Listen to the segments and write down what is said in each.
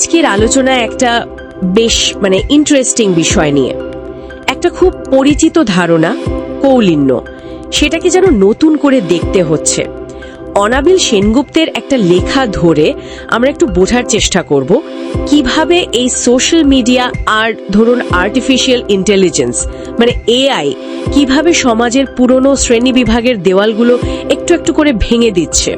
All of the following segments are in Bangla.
আজকের আলোচনায় একটা বেশ মানে ইন্টারেস্টিং বিষয় নিয়ে। একটা খুব পরিচিত ধারণা, কৌলিন্য। সেটাকে যেন নতুন করে দেখতে হচ্ছে। অনাবিল সেনগুপ্তের একটা লেখা ধরে আমরা একটু বোঝার চেষ্টা করব, কীভাবে এই সোশ্যাল মিডিয়া আর, ধরুন আর্টিফিশিয়াল ইন্টেলিজেন্স মানে এআই কীভাবে সমাজের পুরনো শ্রেণি বিভাগের দেওয়ালগুলো একটু একটু করে ভেঙে দিচ্ছে।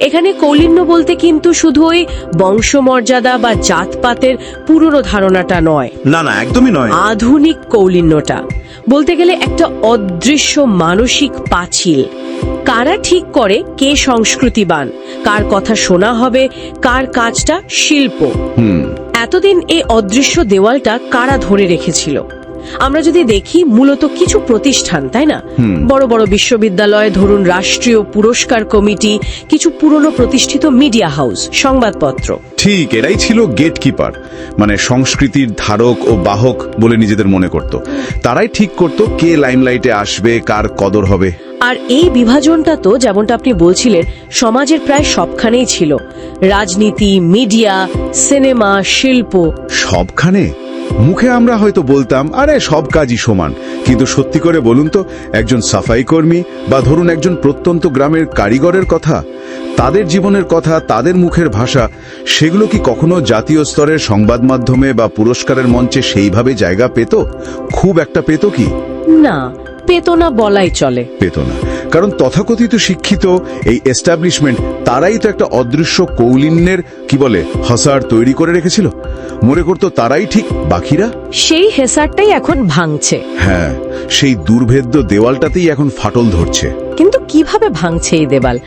এখানে কৌলিন্য বলতে কিন্তু শুধু ওই বংশমর্যাদা বা জাতপাতের পুরনো ধারণাটা নয়। না না একদমই নয়। আধুনিক কৌলিন্যটা। বলতে গেলে একটা অদৃশ্য মানসিক পাঁচিল। কারা ঠিক করে কে সংস্কৃতিবান? কার কথা শোনা হবে? কার কাজটা শিল্প? এতদিন এই অদৃশ্য দেওয়ালটা কারা ধরে রেখেছিল? আমরা যদি দেখি মূলত কিছু প্রতিষ্ঠান তাই না? বড় বড় বিশ্ববিদ্যালয় ধরুন রাষ্ট্রীয় পুরস্কার কমিটি কিছু পুরনো প্রতিষ্ঠিত মিডিয়া হাউস সংবাদপত্র। ঠিক এরাই ছিল গেটকিপার মানে সংস্কৃতির ধারক ও বাহক বলে নিজেদের মনে করত। তারাই ঠিক করত কে লাইমলাইটে আসবে কার কদর হবে। আর এই বিভাজনটা তো যেমনটা আপনি বলছিলেন সমাজের প্রায় সবখানেই ছিল। রাজনীতি মিডিয়া সিনেমা শিল্প। সবখানে? মুখে আমরা হয়তো বলতাম আরে সব কাজই সমান। কিন্তু সত্যি করে বলুন তো একজন সাফাই কর্মী বা ধরুন একজন প্রত্যন্ত গ্রামের কারিগরের কথা তাদের জীবনের কথা তাদের মুখের ভাষা সেগুলো কি কখনো জাতীয় স্তরের সংবাদ মাধ্যমে বা পুরস্কারের মঞ্চে সেইভাবে জায়গা পেত? খুব একটা পেত কি? না পেত না বলাই চলে। পেত না। কারণ তথাকথিত শিক্ষিত এই এস্টাবলিশমেন্ট তারাই তো একটা অদৃশ্য কৌলিন্যের কি বলে হসার তৈরি করে রেখেছিল। মনে করতো তারাই ঠিক বাকিরা? সেই হেসারটাই এখন ভাঙছে। হ্যাঁ সেই দুর্ভেদ্য দেওয়ালটাতেই এখন ফাটল ধরছে। কিন্তু কীভাবে ভাঙছে এই দেওয়াল?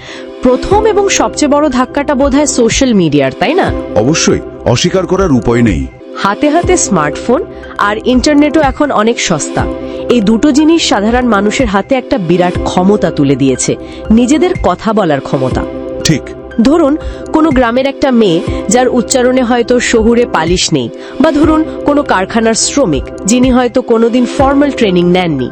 প্রথম এবং সবচেয়ে বড় ধাক্কাটা বোধহয় সোশ্যাল মিডিয়ার তাই না? অবশ্যই অস্বীকার করার উপায় নেই। হাতে হাতে স্মার্টফোন আর ইন্টারনেটও এখন অনেক সস্তা। এই দুটো জিনিস সাধারণ মানুষের হাতে একটা বিরাট ক্ষমতা তুলে দিয়েছে। নিজেদের কথা বলার ক্ষমতা। ঠিক। ধরুন কোনো গ্রামের একটা মেয়ে যার উচ্চারণে হয়তো শহুরে পালিশ নেই বা ধরুন কোনো কারখানার শ্রমিক যিনি হয়তো কোনোদিন ফর্মাল ট্রেনিং নেননি।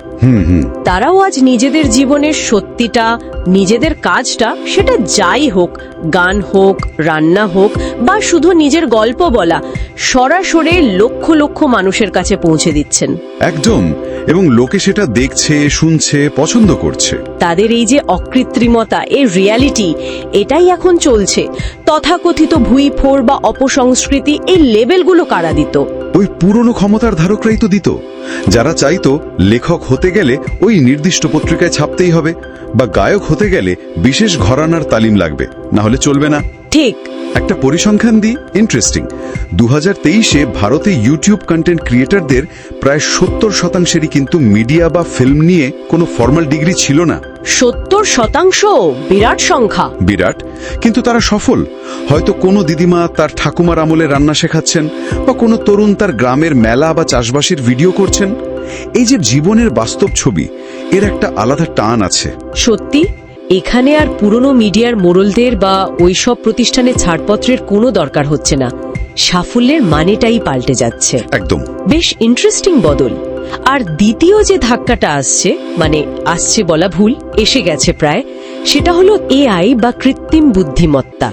তারাও আজ নিজেদের জীবনের সত্যিটা নিজেদের কাজটা সেটা যাই হোক গান হোক রান্না হোক বা শুধু নিজের গল্প বলা সরাসরি লক্ষ লক্ষ মানুষের কাছে পৌঁছে দিচ্ছেন। একদম। এবং লোকে সেটা দেখছে শুনছে পছন্দ করছে। তাদের এই যে অকৃত্রিমতা এই রিয়ালিটি এটাই এখন চলছে। তথাকথিত ভুই ফোর বা অপসংস্কৃতি এই লেবেলগুলো কারা দিত? ওই পুরনো ক্ষমতার ধারকরাই তো দিত। যারা চাইতো লেখক হতে গেলে ওই নির্দিষ্ট পত্রিকায় ছাপতেই হবে বা গায়ক হতে গেলে বিশেষ ঘরানার তালিম লাগবে। না হলে চলবে না। ঠিক। একটা পরিসংখ্যান দিই ইন্টারেস্টিং দু হাজার তেইশে ভারতে ইউটিউব কন্টেন্ট ক্রিয়েটারদের প্রায় সত্তর শতাংশেরই কিন্তু মিডিয়া বা ফিল্ম নিয়ে কোনো ফর্মাল ডিগ্রি ছিল না। সত্তর শতাংশ? বিরাট সংখ্যা। বিরাট। কিন্তু তারা সফল। হয়তো কোনো দিদিমা তার ঠাকুমার আমলে রান্না শেখাচ্ছেন বা কোনো তরুণ তার গ্রামের মেলা বা চাষবাসের ভিডিও করছেন। এই যে জীবনের বাস্তব ছবি এর একটা আলাদা টান আছে। সত্যি? এখানে আর পুরনো মিডিয়ার মোড়লদের বা ওইসব প্রতিষ্ঠানে ছাড়পত্রের কোনো দরকার হচ্ছে না। সাফল্যের মানেটাই পাল্টে যাচ্ছে। একদম। বেশ ইন্টারেস্টিং বদল। আর দ্বিতীয় যে ধাক্কাটা আসছে মানে আসছে বলা ভুল এসে গেছে প্রায় সেটা হলো এআই বা কৃত্রিম বুদ্ধিমত্তা।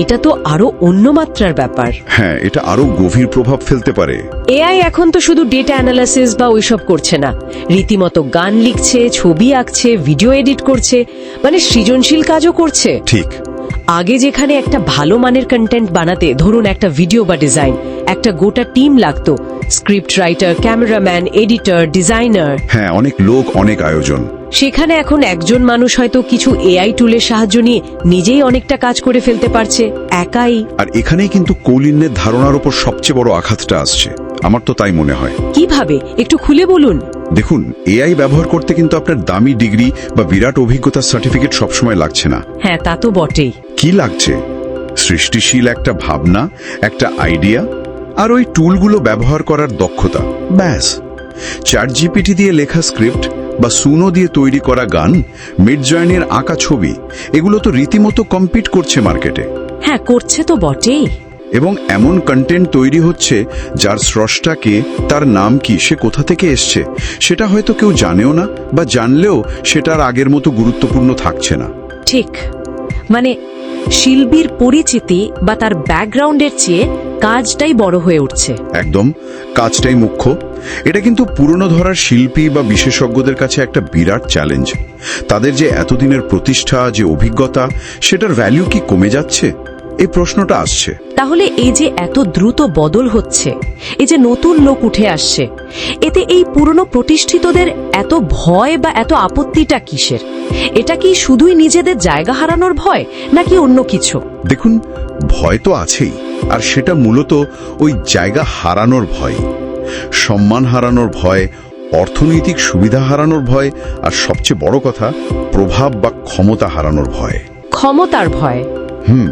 এটা তো আরও অন্য মাত্রার ব্যাপার। হ্যাঁ এটা আরও গভীর প্রভাব ফেলতে পারে। এআই এখন তো শুধু ডেটা অ্যানালাইসিস বা ওইসব করছে না। রীতিমতো গান লিখছে ছবি আঁকছে ভিডিও এডিট করছে মানে সৃজনশীল কাজও করছে। ঠিক। আগে যেখানে একটা ভালো মানের কন্টেন্ট বানাতে ধরুন একটা ভিডিও বা ডিজাইন একটা গোটা টিম লাগতো। Script writer cameraman editor designer হ্যাঁ অনেক লোক অনেক আয়োজন। সেখানে এখন একজন মানুষ হয়তো কিছু এআই টুলের সাহায্য নিয়ে নিজেই অনেকটা কাজ করে ফেলতে পারছে। একাই। আর এখানেই কিন্তু কৌলিন্যের ধারণার ওপর সবচেয়ে বড় আঘাতটা আসছে। আমার তো তাই মনে হয়। কীভাবে? একটু খুলে বলুন। দেখুন এআই ব্যবহার করতে কিন্তু আপনার দামি ডিগ্রি বা বিরাট অভিজ্ঞতার সার্টিফিকেট সবসময় লাগছে না। হ্যাঁ তা তো বটেই। কি লাগছে? সৃষ্টিশীল একটা ভাবনা একটা আইডিয়া আর ওই টুলগুলো ব্যবহার করার দক্ষতা। ব্যাস। চ্যাট জিপিটি দিয়ে লেখা স্ক্রিপ্ট বা সুনো দিয়ে তৈরি করা গান মিড জয়েনের আঁকা ছবি এগুলো তো রীতিমতো কম্পিট করছে মার্কেটে। হ্যাঁ করছে তো বটেই। এবং এমন কন্টেন্ট তৈরি হচ্ছে যার স্রষ্টাকে তার নাম কি সে কোথা থেকে এসছে সেটা হয়তো কেউ জানেও না বা জানলেও সেটার আগের মতো গুরুত্বপূর্ণ থাকছে না। ঠিক। মানে শিল্পীর পরিচিতি বা তার ব্যাকগ্রাউন্ডের চেয়ে কাজটাই বড় হয়ে উঠছে। একদম কাজটাই মুখ্য। এটা কিন্তু পুরনো ধরার শিল্পী বা বিশেষজ্ঞদের কাছে একটা বিরাট চ্যালেঞ্জ তাদের যে এতদিনের প্রতিষ্ঠা যে অভিজ্ঞতা সেটার ভ্যালু কি কমে যাচ্ছে? এই প্রশ্নটা আসছে। তাহলে এই যে এত দ্রুত বদল হচ্ছে এই যে নতুন লোক উঠে আসছে এতে এই পুরনো প্রতিষ্ঠিতদের এত ভয় বা এত আপত্তিটা কিসের? এটা কি শুধুই নিজেদের জায়গা হারানোর ভয় নাকি অন্য কিছু? দেখুন ভয় তো আছেই। আর সেটা মূলত ওই জায়গা হারানোর ভয় সম্মান হারানোর ভয় অর্থনৈতিক সুবিধা হারানোর ভয় আর সবচেয়ে বড় কথা প্রভাব বা ক্ষমতা হারানোর ভয়। ক্ষমতার ভয়। হুম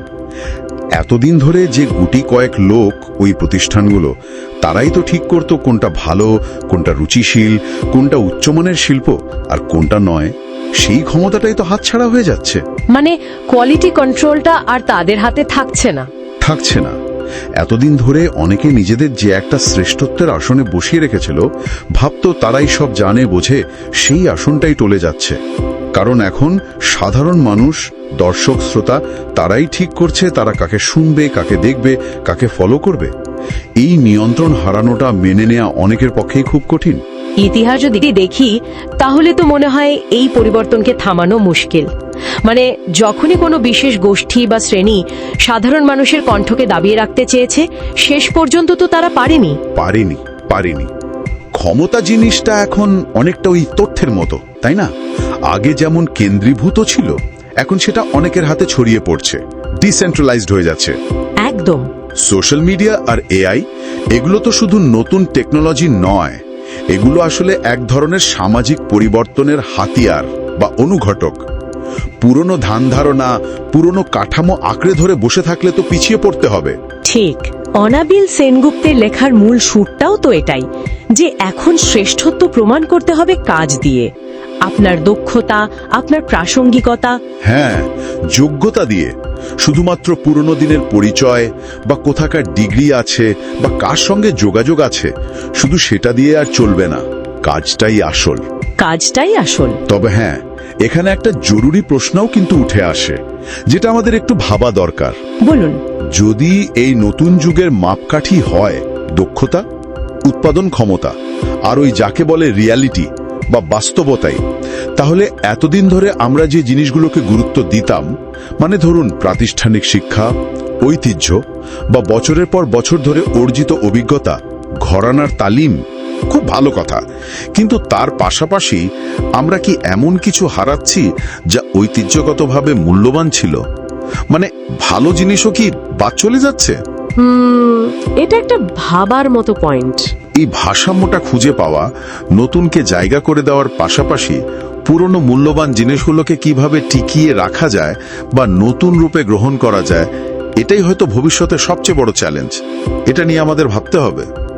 এতদিন ধরে যে গুটি কয়েক লোক ওই প্রতিষ্ঠানগুলো তারাই তো ঠিক করতো কোনটা ভালো কোনটা রুচিশীল কোনটা উচ্চমানের শিল্প আর কোনটা নয় সেই ক্ষমতাটাই তো হাতছাড়া হয়ে যাচ্ছে। মানে কোয়ালিটি কন্ট্রোলটা আর তাদের হাতে থাকছে না। থাকছে না। এতদিন ধরে অনেকে নিজেদের যে একটা শ্রেষ্ঠত্বের আসনে বসিয়ে রেখেছিল ভাবত তারাই সব জানে, বোঝে, সেই আসনটাই টলে যাচ্ছে। কারণ এখন সাধারণ মানুষ, দর্শক, শ্রোতা, তারাই ঠিক করছে তারা কাকে শুনবে, কাকে দেখবে, কাকে ফলো করবে। এই নিয়ন্ত্রণ হারানোটা মেনে নেয়া অনেকের পক্ষেই খুব কঠিন। ইতিহাস যদি দেখি তাহলে তো মনে হয় এই পরিবর্তনকে থামানো মুশকিল। মানে যখনই কোনো বিশেষ গোষ্ঠী বা শ্রেণি সাধারণ মানুষের কণ্ঠকে দাবিয়ে রাখতে চেয়েছে শেষ পর্যন্ত তো তারা পারেনি। পারেনি পারেনি। ক্ষমতা জিনিসটা এখন অনেকটা ওই তথ্যের মতো তাই না? আগে যেমন কেন্দ্রীভূত ছিল এখন সেটা অনেকের হাতে ছড়িয়ে পড়ছে ডিসেন্ট্রালাইজড হয়ে যাচ্ছে। একদম। সোশ্যাল মিডিয়া আর এআই এগুলো তো শুধু নতুন টেকনোলজি নয় এগুলো আসলে এক ধরনের সামাজিক পরিবর্তনের হাতিয়ার বা অনুঘটক। পুরনো ধান ধারণা, পুরনো কাঠামো আঁকড়ে ধরে বসে থাকলে তো পিছিয়ে পড়তে হবে। ঠিক। অনাবিল সেনগুপ্তের লেখার মূল সুরটাও তো এটাই, যে এখন শ্রেষ্ঠত্ব প্রমাণ করতে হবে কাজ দিয়ে। আপনার দক্ষতা আপনার প্রাসঙ্গিকতা। হ্যাঁ যোগ্যতা দিয়ে। শুধুমাত্র পুরনো দিনের পরিচয় বা কোথাকার ডিগ্রি আছে বা কার সঙ্গে যোগাযোগ আছে শুধু সেটা দিয়ে আর চলবে না। কাজটাই আসল। কাজটাই আসল। তবে হ্যাঁ এখানে একটা জরুরি প্রশ্নও কিন্তু উঠে আসে যেটা আমাদের একটু ভাবা দরকার। বলুন। যদি এই নতুন যুগের মাপকাঠি হয় দক্ষতা উৎপাদন ক্ষমতা আর ওই যাকে বলে রিয়ালিটি বা বাস্তবতাই। তাহলে এতদিন ধরে আমরা যে জিনিসগুলোকে গুরুত্ব দিতাম মানে ধরুন প্রাতিষ্ঠানিক শিক্ষা, ঐতিহ্য, বা বছরের পর বছর ধরে অর্জিত অভিজ্ঞতা, ঘরানার তালিম, খুব ভালো কথা। কিন্তু তার পাশাপাশি আমরা কি এমন কিছু হারাচ্ছি যা ঐতিহ্যগতভাবে মূল্যবান ছিল? মানে ভালো জিনিসও কি বাদ চলে যাচ্ছে? এটা একটা ভাবার মতো পয়েন্ট এই ভারসাম্যটা খুঁজে পাওয়া, নতুনকে জায়গা করে দেওয়ার পাশাপাশি পুরনো মূল্যবান জিনিসগুলোকে কীভাবে টিকিয়ে রাখা যায় বা নতুন রূপে গ্রহণ করা যায়, এটাই হয়তো ভবিষ্যতে সবচেয়ে বড় চ্যালেঞ্জ এটা নিয়ে আমাদের ভাবতে হবে।